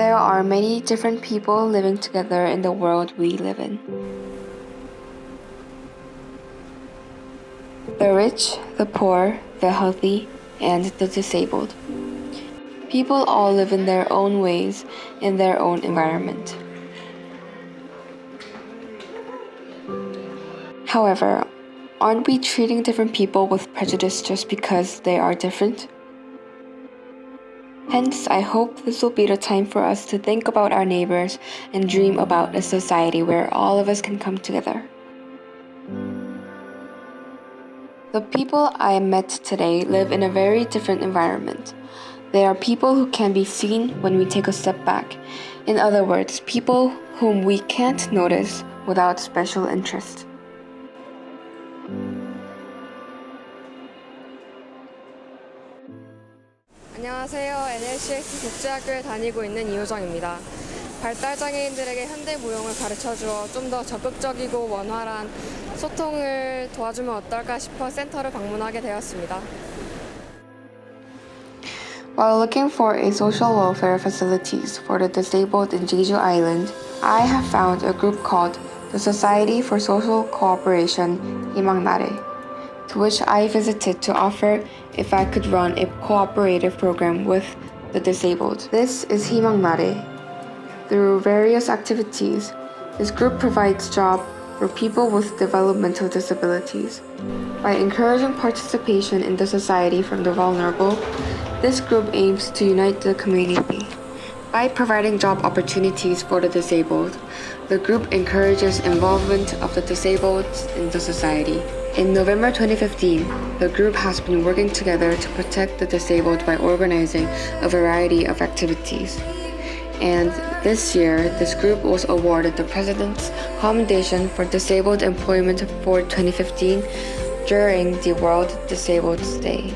There are many different people living together in the world we live in. The rich, the poor, the healthy, and the disabled. People all live in their own ways in their own environment. However, aren't we treating different people with prejudice just because they are different? Hence, I hope this will be the time for us to think about our neighbors and dream about a society where all of us can come together. The people I met today live in a very different environment. They are people who can be seen when we take a step back. In other words, people whom we can't notice without special interest. 안녕하세요. NLCX 국제학교에 다니고 있는 이효정입니다. 발달 장애인들에게 현대 무용을 가르쳐 주어 좀 더 적극적이고 원활한 소통을 도와주면 어떨까 싶어 센터를 방문하게 되었습니다. While looking for a social welfare facilities for the disabled in Jeju Island, I have found a group called the Society for Social Cooperation Himangnare, to which I visited to offer if I could run a cooperative program with the disabled. This is Himangnare. Through various activities, this group provides job for people with developmental disabilities. By encouraging participation in the society from the vulnerable, this group aims to unite the community. By providing job opportunities for the disabled, the group encourages involvement of the disabled in the society. In November 2015, the group has been working together to protect the disabled by organizing a variety of activities. And this year, this group was awarded the President's Commendation for Disabled Employment for 2015 during the World Disabled Day.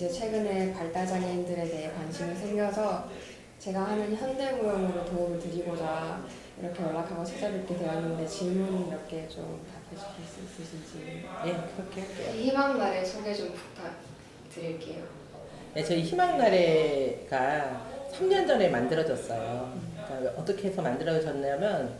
이제 최근에 발달장애인들에 대해 관심이 생겨서 제가 하는 현대무용으로 도움을 드리고자 이렇게 연락하고 찾아뵙게 되었는데 질문 몇 개 좀 답해 주실 수 있으신지. 네, 그렇게 할게요. 희망날의 소개 좀 부탁드릴게요. 네, 저희 희망나래가 3년 전에 만들어졌어요. 그러니까 어떻게 해서 만들어졌냐면,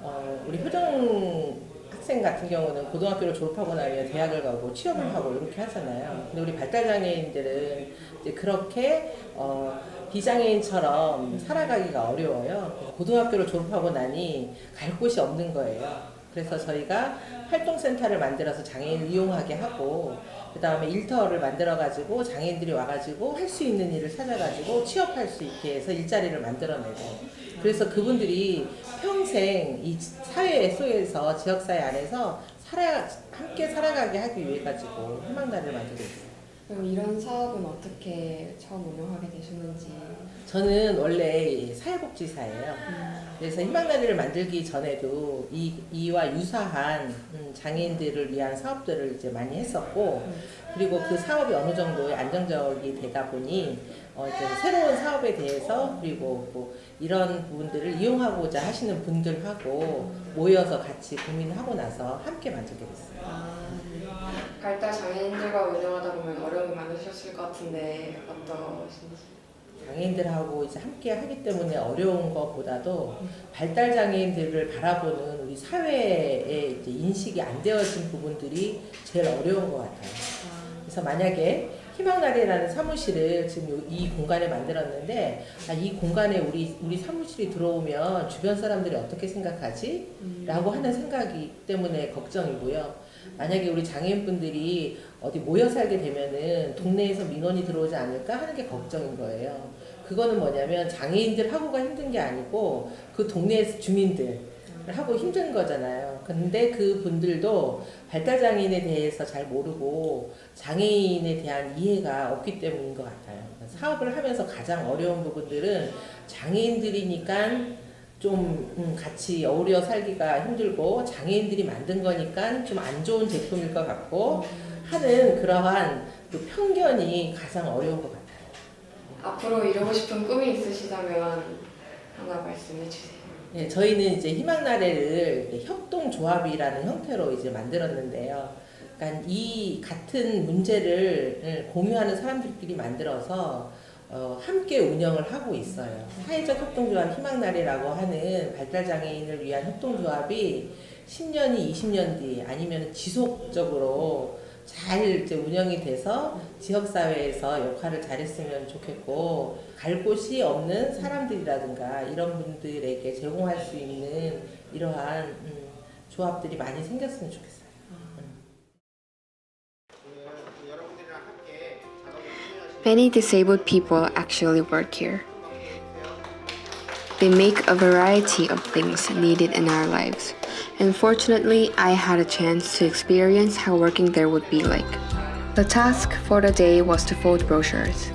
어, 우리 효정 학생 같은 경우는 고등학교를 졸업하고 나면 대학을 가고 취업을 하고 이렇게 하잖아요. 근데 우리 발달장애인들은 이제 그렇게 어, 비장애인처럼 살아가기가 어려워요. 고등학교를 졸업하고 나니 갈 곳이 없는 거예요. 그래서 저희가 활동센터를 만들어서 장애인을 이용하게 하고 그 다음에 일터를 만들어가지고 장애인들이 와가지고 할 수 있는 일을 찾아가지고 취업할 수 있게 해서 일자리를 만들어내고 그래서 그분들이 평생 이 사회 속에서 지역사회 안에서 살아 함께 살아가게 하기 위해 가지고 희망나를 만들고 있어요. 그럼 이런 사업은 어떻게 처음 운영하게 되셨는지. 저는 원래 사회복지사예요. 그래서 희망나리를 만들기 전에도 이, 이와 유사한 음, 장애인들을 위한 사업들을 이제 많이 했었고, 그리고 그 사업이 어느 정도 안정적이 되다 보니, 어, 새로운 사업에 대해서, 그리고 뭐 이런 부분들을 이용하고자 하시는 분들하고 모여서 같이 고민하고 나서 함께 만들게 됐어요. 아, 발달 장애인들과 운영하다 보면 어려움이 많으셨을 것 같은데 어떠신지. 장애인들하고 이제 함께 하기 때문에 어려운 것보다도 발달 장애인들을 바라보는 우리 사회의 이제 인식이 안 되어진 부분들이 제일 어려운 것 같아요. 그래서 만약에 희망나리라는 사무실을 지금 요- 이 공간에 만들었는데 아, 이 공간에 우리 우리 사무실이 들어오면 주변 사람들이 어떻게 생각하지? 라고 하는 생각이 때문에 걱정이고요. 만약에 우리 장애인분들이 어디 모여 살게 되면은 동네에서 민원이 들어오지 않을까 하는 게 걱정인 거예요. 그거는 뭐냐면 장애인들 하고가 힘든 게 아니고 그 동네 주민들 하고 힘든 거잖아요. 근데 그 분들도 발달 장애인에 대해서 잘 모르고 장애인에 대한 이해가 없기 때문인 것 같아요. 사업을 하면서 가장 어려운 부분들은 장애인들이니까 좀 음, 같이 어우러 살기가 힘들고 장애인들이 만든 거니까 좀 안 좋은 제품일 것 같고 하는 그러한 그 편견이 가장 어려운 것 같아요. 앞으로 이루고 싶은 꿈이 있으시다면 하나 말씀해 주세요. 예, 저희는 이제 희망나래를 협동조합이라는 형태로 이제 만들었는데요. 그러니까 이 같은 문제를 예, 공유하는 사람들끼리 만들어서 어, 함께 운영을 하고 있어요. 사회적 협동조합 희망나래라고 하는 발달장애인을 위한 협동조합이 10년이 20년 뒤 아니면 지속적으로 잘 이제 운영이 돼서 지역사회에서 역할을 잘했으면 좋겠고 갈 곳이 없는 사람들이라든가 이런 분들에게 제공할 수 있는 이러한 음, 조합들이 많이 생겼으면 좋겠어요. Many disabled people actually work here. They make a variety of things needed in our lives. And fortunately, I had a chance to experience how working there would be like. The task for the day was to fold brochures.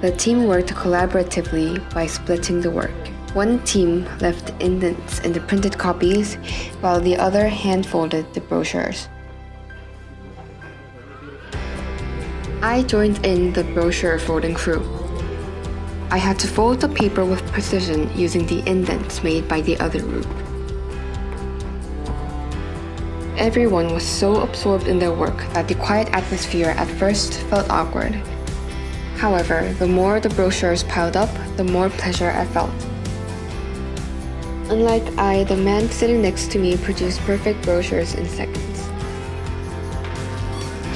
The team worked collaboratively by splitting the work. One team left indents in the printed copies, while the other hand folded the brochures. I joined in the brochure folding crew. I had to fold the paper with precision using the indents made by the other group. Everyone was so absorbed in their work that the quiet atmosphere at first felt awkward. However, the more the brochures piled up, the more pleasure I felt. Unlike I, the man sitting next to me produced perfect brochures in seconds.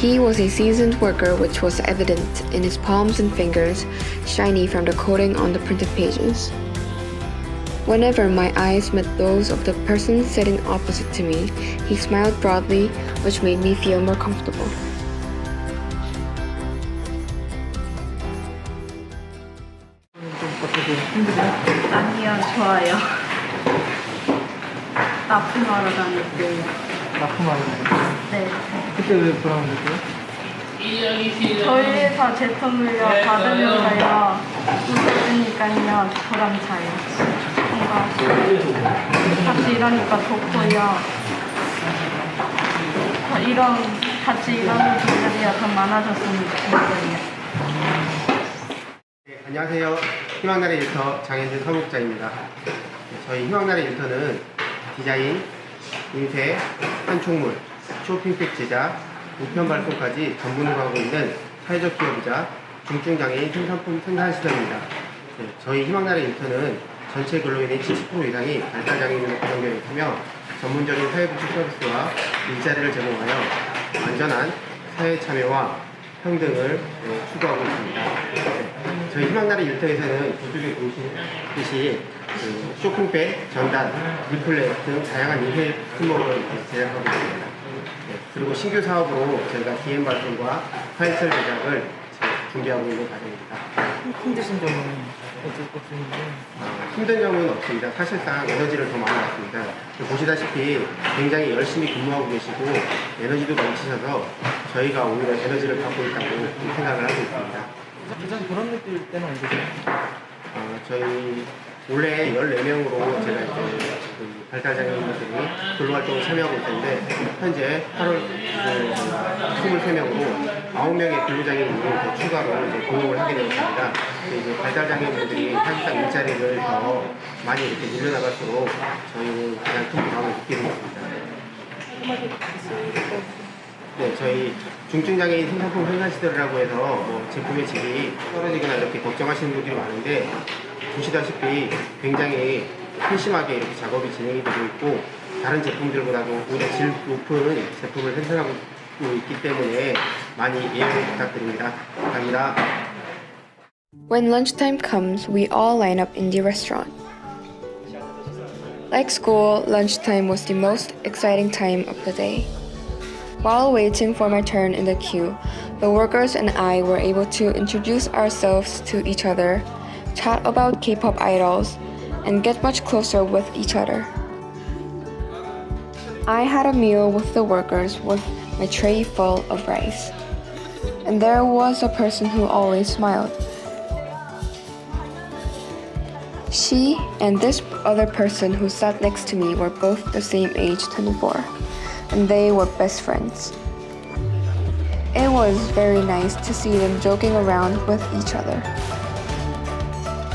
He was a seasoned worker, which was evident in his palms and fingers, shiny from the coating on the printed pages. Whenever my eyes met those of the person sitting opposite to me, he smiled broadly, which made me feel more comfortable. 좀 어떻게 힘드세요? 아니요, 좋아요. 납품하러 다닐 때요. 납품하는 거. 네. 그때 왜 불안했어요? 저희 회사 제품을요, 받으면서요, 웃어주니까요, 보람차요. 뭔가, 같이 일하니까 좋고요. 더 이런, 같이 일하는 분들이 더 많아졌으면 좋겠어요. 네, 안녕하세요. 희망나라 일터 장현준 사무국장입니다. 네, 저희 희망나라 일터는 디자인, 인쇄, 한총물, 쇼핑백 제작, 우편 발송까지 전문으로 하고 있는 사회적 기업이자 중증장애인 생산품 생산시설입니다. 네, 저희 희망나라 일터는 전체 근로인의 70% 이상이 발달장애인으로 고정되어 있으며 전문적인 사회복지 서비스와 일자리를 제공하여 안전한 사회 참여와 평등을 네, 추구하고 있습니다. 네, 저희 희망나라 일터에서는 저쪽에 보시듯이 그 쇼핑백, 전단, 리플렛 등 다양한 인쇄 품목을 제작하고 있습니다. 네, 그리고 신규 사업으로 저희가 DM 발송과 파이슬 제작을 준비하고 있는 과정입니다. 힘드신 점은 어쩔 수 없는데 어, 힘든 점은 없습니다. 사실상 에너지를 더 많이 받습니다. 보시다시피 굉장히 열심히 근무하고 계시고 에너지도 넘치셔서 저희가 오히려 에너지를 받고 있다고 생각을 하고 있습니다. 가장 보람 느낄 때는 언제세요? 어, 저희 원래 14명으로 제가 이제 그 발달장애인분들이 근로활동을 참여하고 있는데 현재 8월 23명으로 9명의 근로장애인이 더 추가로 이제 등록을 하게 되었습니다. 이제 발달장애인분들이 사실상 일자리를 더 많이 이렇게 늘려나갈수록 저희는 가장 큰 보람을 느끼고 있습니다. 네, 저희 중증장애인 생산품 생산시설이라고 해서 뭐 제품의 질이 떨어지거나 이렇게 걱정하시는 분들이 많은데 보시다시피 굉장히 세심하게 이렇게 작업이 진행이 되고 있고 다른 제품들보다도 오히려 질 높은 제품을 생산하고 있기 때문에 많이 이해를 부탁드립니다. 감사합니다. When lunchtime comes, we all line up in the restaurant. Like school, lunchtime was the most exciting time of the day. While waiting for my turn in the queue, the workers and I were able to introduce ourselves to each other, chat about K pop idols, and get much closer with each other. I had a meal with the workers with my tray full of rice. And there was a person who always smiled. She and this other person who sat next to me were both the same age, 24, and they were best friends. It was very nice to see them joking around with each other.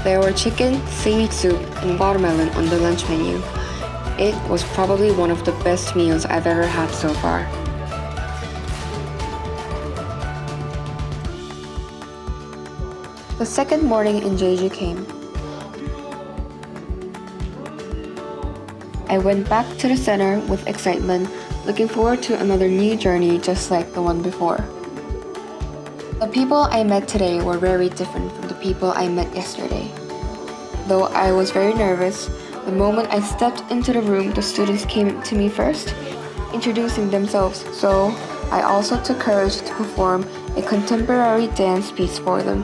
There were chicken, seaweed soup, and watermelon on the lunch menu. It was probably one of the best meals I've ever had so far. The second morning in Jeju came. I went back to the center with excitement, looking forward to another new journey just like the one before. The people I met today were very different from the people I met yesterday. Though I was very nervous, the moment I stepped into the room, the students came to me first, introducing themselves, so I also took courage to perform a contemporary dance piece for them.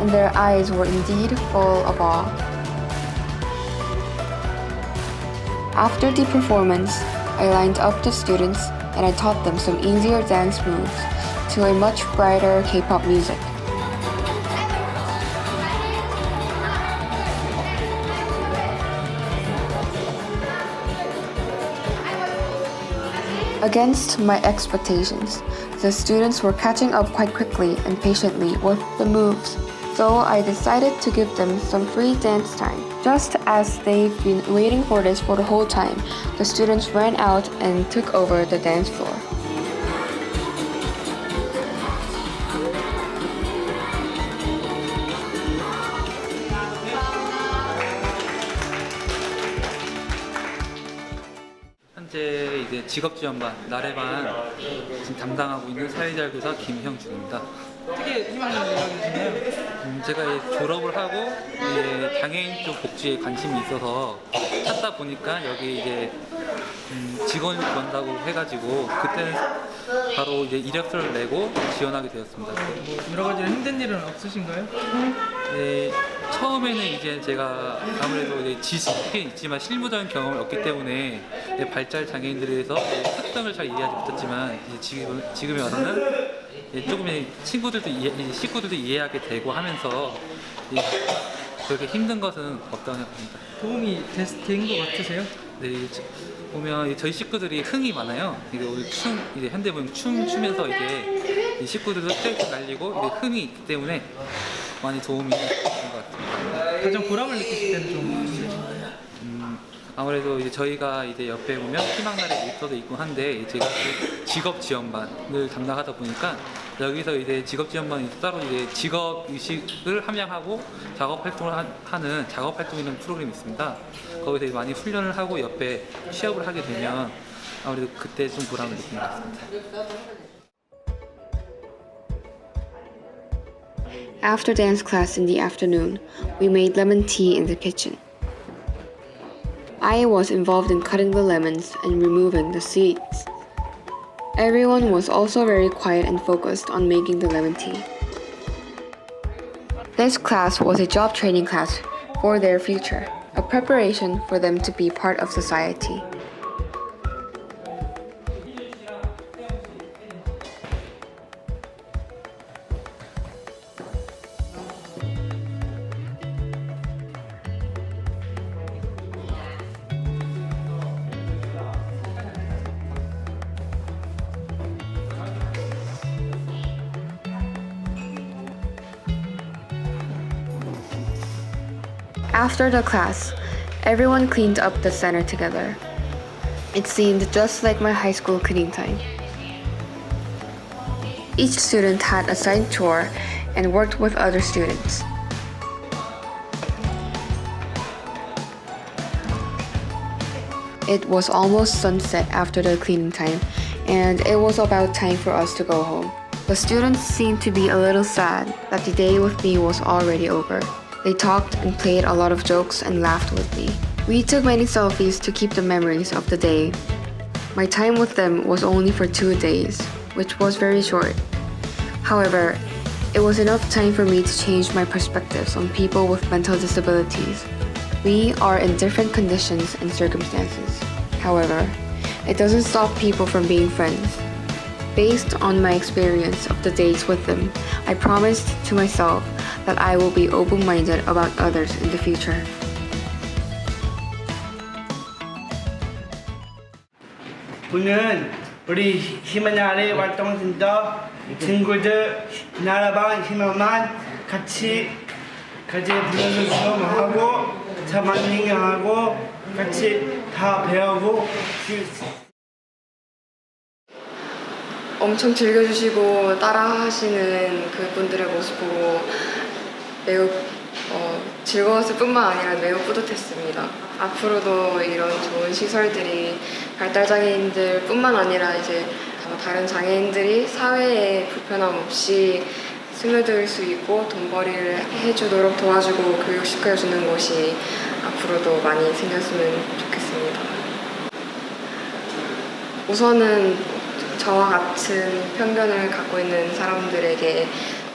And their eyes were indeed full of awe. After the performance, I lined up the students and I taught them some easier dance moves to a much brighter K pop music. Against my expectations, the students were catching up quite quickly and patiently with the moves, so I decided to give them some free dance time. Just as they've been waiting for this for the whole time, the students ran out and took over the dance floor. 현재 이제 직업지원반 나래반 지금 담당하고 있는 사회자교사 김형준입니다. 어떻게 희망을 이야기하시나요? 음, 제가 이제 졸업을 하고 이제 장애인 쪽 복지에 관심이 있어서 찾다 보니까 여기 이제 음, 직원을 구한다고 해가지고 그때는 바로 이제 이력서를 내고 지원하게 되었습니다. 뭐 여러 가지 힘든 일은 없으신가요? 네, 처음에는 이제 제가 아무래도 이제 지식은 있지만 실무적인 경험이 없기 때문에 이제 발달 장애인들에 대해서 특성을 잘 이해하지 못했지만 이제 지금 지금에 와서는 조금 이제 친구들도 이해, 식구들도 이해하게 되고 하면서 그렇게 힘든 것은 없다고 생각합니다. 도움이 된것 같으세요? 네, 보면 저희 식구들이 흥이 많아요. 이제 오늘 춤, 이제 현대 보면 춤 추면서 이제 이 식구들도 스트레스 날리고 이제 흥이 있기 때문에 많이 도움이 된 것 같습니다. 가장 보람을 느끼실 때는 좀 아무래도 이제 저희가 이제 옆에 보면 희망나래 일터도 있고 한데 제가 그 직업 지원반을 담당하다 보니까 여기서 이제 직업 지원반이 따로 이제 직업 의식을 함양하고 작업 활동을 하- 하는 작업 활동이라는 프로그램이 있습니다. 거기서 이제 많이 훈련을 하고 옆에 취업을 하게 되면 아무래도 그때 좀 보람을 느끼는 것 같습니다. After dance class in the afternoon, we made lemon tea in the kitchen. I was involved in cutting the lemons and removing the seeds. Everyone was also very quiet and focused on making the lemon tea. This class was a job training class for their future, a preparation for them to be part of society. After the class, everyone cleaned up the center together. It seemed just like my high school cleaning time. Each student had a assigned chore and worked with other students. It was almost sunset after the cleaning time, and it was about time for us to go home. The students seemed to be a little sad that the day with me was already over. They talked and played a lot of jokes and laughed with me. We took many selfies to keep the memories of the day. My time with them was only for two days, which was very short. However, it was enough time for me to change my perspectives on people with mental disabilities. We are in different conditions and circumstances. However, it doesn't stop people from being friends. Based on my experience of the days with them, I promised to myself that I will be open minded about others in the future. 오늘 우리 배우고 엄청 즐겨주시고 따라하시는 그분들의 모습 보고 매우 어, 즐거웠을 뿐만 아니라 매우 뿌듯했습니다. 앞으로도 이런 좋은 시설들이 발달장애인들 뿐만 아니라 이제 어, 다른 장애인들이 사회에 불편함 없이 스며들 수 있고 돈벌이를 해주도록 도와주고 교육시켜주는 곳이 앞으로도 많이 생겼으면 좋겠습니다. 우선은 저와 같은 편견을 갖고 있는 사람들에게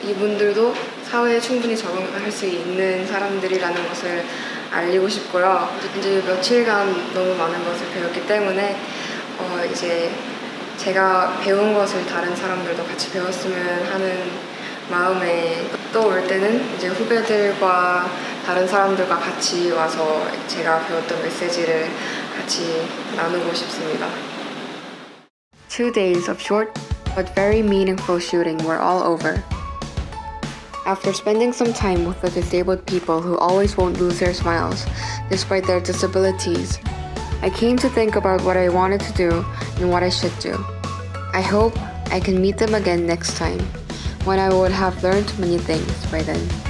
이분들도 사회에 충분히 적응할 수 있는 사람들이라는 것을 알리고 싶고요. 이제 며칠간 너무 많은 것을 배웠기 때문에 어 이제 제가 배운 것을 다른 사람들도 같이 배웠으면 하는 마음에 또 올 때는 이제 후배들과 다른 사람들과 같이 와서 제가 배웠던 메시지를 같이 나누고 싶습니다. Two days of short but very meaningful shooting were all over. After spending some time with the disabled people who always won't lose their smiles despite their disabilities, I came to think about what I wanted to do and what I should do. I hope I can meet them again next time when I would have learned many things by then.